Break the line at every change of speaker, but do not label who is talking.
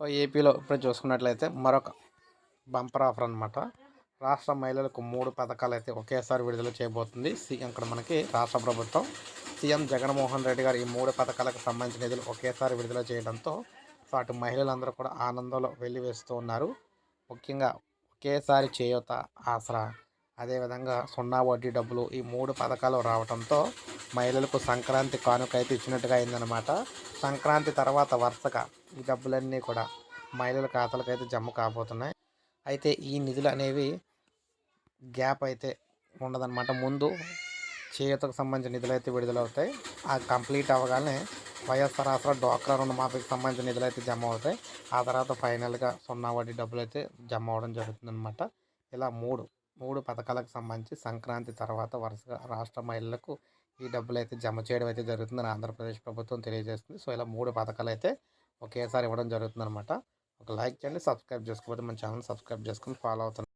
So ఏపీలో ఇప్పుడు చూసుకున్నట్లయితే మరొక బంపర్ ఆఫర్ అనమాట రాష్ట్ర మహిళలకు మూడు పథకాలు అయితే ఒకేసారి విడుదల చేయబోతుంది. సీఎం ఇక్కడ మనకి రాష్ట్ర ప్రభుత్వం సీఎం జగన్మోహన్ రెడ్డి గారు ఈ మూడు పథకాలకు సంబంధించిన నిధులు ఒకేసారి విడుదల చేయడంతో సో అటు మహిళలందరూ కూడా ఆనందంలో వెళ్ళి వేస్తూ ఉన్నారు. ముఖ్యంగా ఒకేసారి చేయూత ఆసరా అదేవిధంగా సున్నా వడ్డీ డబ్బులు ఈ మూడు పథకాలు రావడంతో మహిళలకు సంక్రాంతి కానుక అయితే ఇచ్చినట్టుగా అయిందనమాట సంక్రాంతి తర్వాత వరుసగా ఈ డబ్బులన్నీ కూడా మహిళల ఖాతాలకు అయితే జమ కాబోతున్నాయి. అయితే ఈ నిధులు అనేవి గ్యాప్ అయితే ఉండదన్నమాట. ముందు చేతకు సంబంధించిన నిధులు అయితే విడుదలవుతాయి. ఆ కంప్లీట్ అవ్వగానే వైఎస్ఆర్ ఆసరా డ్వాక్రా రుణమాఫీకి సంబంధించిన నిధులు అయితే జమ అవుతాయి. ఆ తర్వాత ఫైనల్గా సున్నా వడ్డీ డబ్బులు అయితే జమ అవ్వడం జరుగుతుందన్నమాట. ఇలా మూడు మూడు పథకాలకు సంబంధించి సంక్రాంతి తర్వాత వరుసగా రాష్ట్ర మహిళలకు ఈ డబ్బులు అయితే జమ చేయడం అయితే జరుగుతుందని ఆంధ్రప్రదేశ్ ప్రభుత్వం తెలియజేస్తుంది. సో ఇలా మూడు పథకాలు అయితే ఒకేసారి ఇవ్వడం జరుగుతుంది అనమాట ఒక లైక్ చేయండి సబ్స్క్రైబ్ చేసుకోకపోతే మన ఛానల్ సబ్స్క్రైబ్ చేసుకుని ఫాలో అవుతుంది